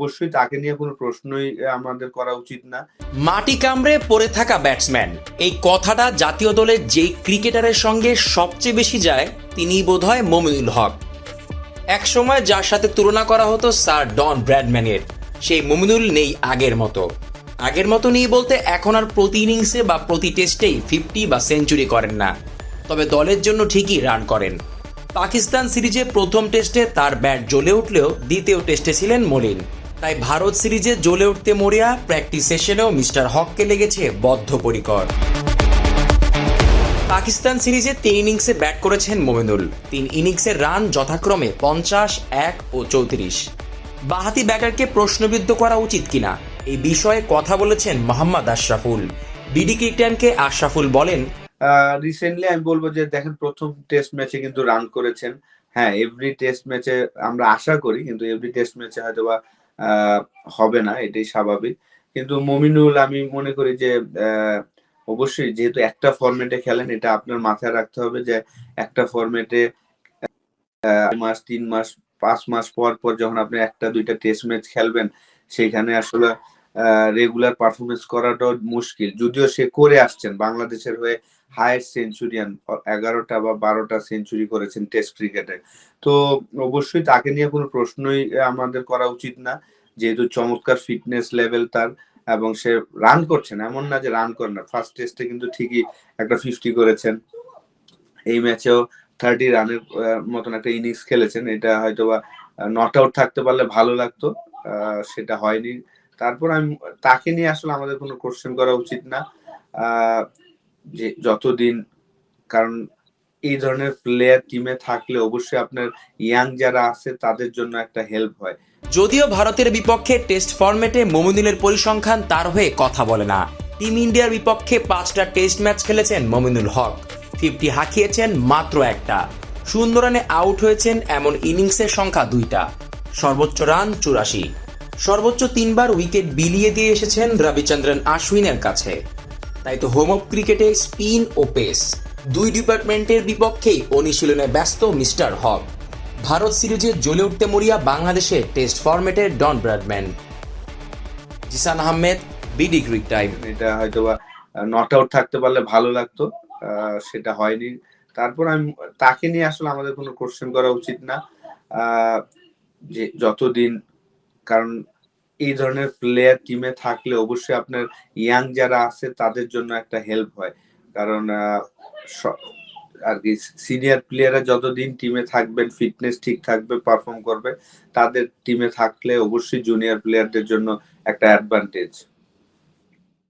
অবশ্যই তাকে নিয়ে কোনো প্রশ্নই আমাদের করা উচিত না। মাটি কামড়ে পড়ে থাকা ব্যাটসম্যান। এই কথাটা জাতীয় দলের যেই ক্রিকেটারের সঙ্গে সবচেয়ে বেশি যায় তিনি বোধহয় মমিনুল হক। একসময় যার সাথে তুলনা করা হতো স্যার ডন ব্র্যাডম্যানের, সেই মমিনুল নেই আগের মতো। আগের মতো নেই বলতে এখন আর প্রতি ইনিংসে বা প্রতি টেস্টেই ফিফটি বা সেঞ্চুরি করেন না। তবে দলের জন্য ঠিকই রান করেন। পাকিস্তান সিরিজে প্রথম টেস্টে তার ব্যাট জ্বলে উঠলেও দ্বিতীয় টেস্টে ছিলেন মলিন। তাই ভারত সিরিজে জ্বলে উঠতে মরিয়া প্র্যাকটিস সেশনেও মিস্টার হককে লেগেছে বদ্ধপরিকর। পাকিস্তান সিরিজে তিন ইনিংসে ব্যাট করেছেন মোমিনুল। তিন ইনিংসের রান যথাক্রমে পঞ্চাশ, এক ও চৌত্রিশ। বাহাতি ব্যাটারকে প্রশ্নবিদ্ধ করা উচিত কিনা, এই বিষয়ে কথা বলেছেন মোহাম্মদ আশরাফুল। বিডি ক্রিকটাইমকে আশরাফুল বলেন রিসেন্টলি আমি বলব যে দেখেন, প্রথম টেস্ট ম্যাচে কিন্তু রান করেছেন। হ্যাঁ এভরি টেস্ট ম্যাচে আমরা আশা করি, কিন্তু এভরি টেস্ট ম্যাচে হয়তো বা হবে না, এটাই স্বাভাবিক। কিন্তু মমিনুল, আমি মনে করি যে অবশ্যই যেহেতু একটা ফরম্যাটে খেলেন, এটা আপনার মাথায় রাখতে হবে যে, একটা ফরম্যাটে মাস, তিন মাস, পাঁচ মাস পর পর যখন আপনি একটা, দুইটা টেস্ট ম্যাচ খেলবেন সেইখানে আসলে রেগুলার পারফরমেন্স করাটাও মুশকিল। যদিও সে করে আসছেন, বাংলাদেশের হয়ে হায়েস্ট সেঞ্চুরিয়ান এগারোটা বা বারোটা সেঞ্চুরি করেছেন টেস্ট ক্রিকেটে তো অবশ্যই তাকে নিয়ে কোনো প্রশ্নই আমাদের করা উচিত না, যেহেতু চমৎকার ফিটনেস লেভেল তার এবং সে রান করছেন। এমন না যে রান করেন না ফার্স্ট টেস্টে কিন্তু ঠিকই একটা ফিফটি করেছেন। এই ম্যাচেও থার্টি রানের মতন একটা ইনিংস খেলেছেন। এটা হয়তো বা নট আউট থাকতে পারলে ভালো লাগতো সেটা হয়নি। তারপর আমি, তাকে নিয়ে আসলে আমাদের কোনো কোশ্চেন করা উচিত না। যে যতদিন, কারণ এই ধরনের প্লেয়ার টিমে থাকলে অবশ্যই আপনার ইয়াং যারা আছে তাদের জন্য একটা হেল্প হয়। যদিও ভারতের বিপক্ষে টেস্ট ফরম্যাটে মমিনুলের পরিসংখ্যান তার হয়ে কথা বলে না। টিম ইন্ডিয়ার বিপক্ষে পাঁচটা টেস্ট ম্যাচ খেলেছেন মমিনুল হক। ফিফটি হাঁকিয়েছেন মাত্র একটা। শূন্য রানে আউট হয়েছেন এমন ইনিংসের সংখ্যা দুইটা। সর্বোচ্চ রান চুরাশি। সর্বোচ্চ তিনবার উইকেট বিলিয়ে দিয়ে এসেছেন রবিচন্দ্রন আশ্বিনের কাছে। তাই তো হোম অফ ক্রিকেটে স্পিন ও পেস, দুই ডিপার্টমেন্টের বিপক্ষেই অনুশীলনে ব্যস্ত মিস্টার হক ভারত সিরিজে জ্বলে উঠতে মরিয়া বাংলাদেশের test ফরম্যাটের Don Bradman. Zishan Ahmed, BD crictime. এটা হয়তো বা নট আউট থাকতে পারলে ভালো লাগতো সেটা হয়নি। তারপর আমি, তাকে নিয়ে আসলে আমাদের কোনো কোশ্চেন করা উচিত না। যে যতদিন, কারণ এই ধরনের প্লেয়ার টিমে থাকলে অবশ্যই আপনার ইয়াং যারা আছে, তাদের জন্য একটা হেল্প হয়। কারণ আর কি সিনিয়র প্লেয়াররা যতদিন টিমে থাকবেন ফিটনেস ঠিক থাকবে পারফর্ম করবে, তাদের টিমে থাকলে অবশ্যই জুনিয়র প্লেয়ারদের জন্য একটা অ্যাডভান্টেজ